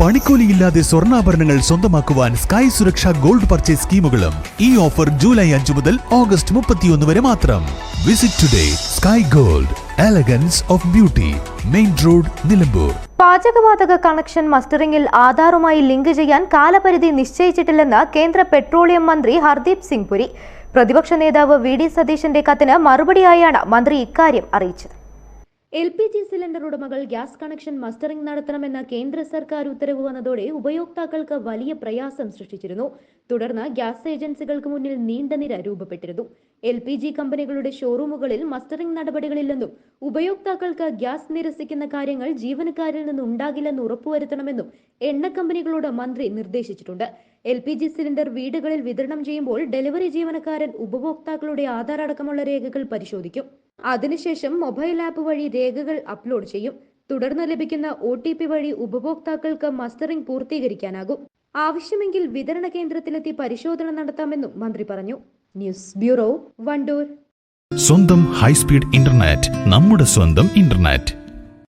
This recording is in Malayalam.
പണിക്കൂലിയില്ലാതെ സ്വർണാഭരണങ്ങൾ സ്വന്തമാക്കുവാൻ സ്കൈ സുരക്ഷ ഗോൾഡ് പർച്ചേസ് സ്കീമുകളും ഈ ഓഫർ ജൂലൈ അഞ്ചു മുതൽ ഓഗസ്റ്റ് മുപ്പത്തിയൊന്ന് വരെ മാത്രം. Visit today Sky Gold Elegance of Beauty main road Nilambur. പാചകവാതക കണക്ഷൻ മസ്റ്ററിംഗിൽ ആധാറുമായി ലിങ്ക് ചെയ്യാൻ കാലപരിധി നിശ്ചയിച്ചിട്ടില്ലെന്ന് കേന്ദ്ര പെട്രോളിയം മന്ത്രി ഹർദീപ് സിംഗ് പുരി. പ്രതിപക്ഷ നേതാവ് വി ഡി സതീശന്റെ കത്തിന് മറുപടിയായാണ് മന്ത്രി ഇക്കാര്യം അറിയിച്ചത്. എൽ പി ജി സിലിണ്ടർ ഉടമകൾ ഗ്യാസ് കണക്ഷൻ മസ്റ്ററിംഗ് നടത്തണമെന്ന കേന്ദ്ര സർക്കാർ ഉത്തരവ് വന്നതോടെ ഉപയോക്താക്കൾക്ക് വലിയ പ്രയാസം സൃഷ്ടിച്ചിരുന്നു. തുടർന്ന് ഗ്യാസ് ഏജൻസികൾക്ക് മുന്നിൽ നീണ്ട നിര രൂപപ്പെട്ടിരുന്നു. എൽ പി ജി കമ്പനികളുടെ ഷോറൂമുകളിൽ മസ്റ്ററിംഗ് നടപടികളില്ലെന്നും ഉപയോക്താക്കൾക്ക് ഗ്യാസ് നിരസിക്കുന്ന കാര്യങ്ങൾ ജീവനക്കാരിൽ നിന്ന് ഉണ്ടാകില്ലെന്ന് ഉറപ്പുവരുത്തണമെന്നും എണ്ണ കമ്പനികളോട് മന്ത്രി നിർദ്ദേശിച്ചിട്ടുണ്ട്. എൽ പി ജി സിലിണ്ടർ വീടുകളിൽ വിതരണം ചെയ്യുമ്പോൾ ഡെലിവറി ജീവനക്കാരൻ ഉപഭോക്താക്കളുടെ ആധാർ അടക്കമുള്ള രേഖകൾ പരിശോധിക്കും. അതിനുശേഷം മൊബൈൽ ആപ്പ് വഴി രേഖകൾ അപ്ലോഡ് ചെയ്യും. തുടർന്ന് ലഭിക്കുന്ന ഒ ടി പി വഴി ഉപഭോക്താക്കൾക്ക് മസ്റ്ററിംഗ് പൂർത്തീകരിക്കാനാകും. ആവശ്യമെങ്കിൽ വിതരണ കേന്ദ്രത്തിലെത്തി പരിശോധന നടത്താമെന്നും മന്ത്രി പറഞ്ഞു. News bureau Wandoor. സ്വന്തം ഹൈസ്പീഡ് ഇന്റർനെറ്റ് നമ്മുടെ സ്വന്തം ഇന്റർനെറ്റ്.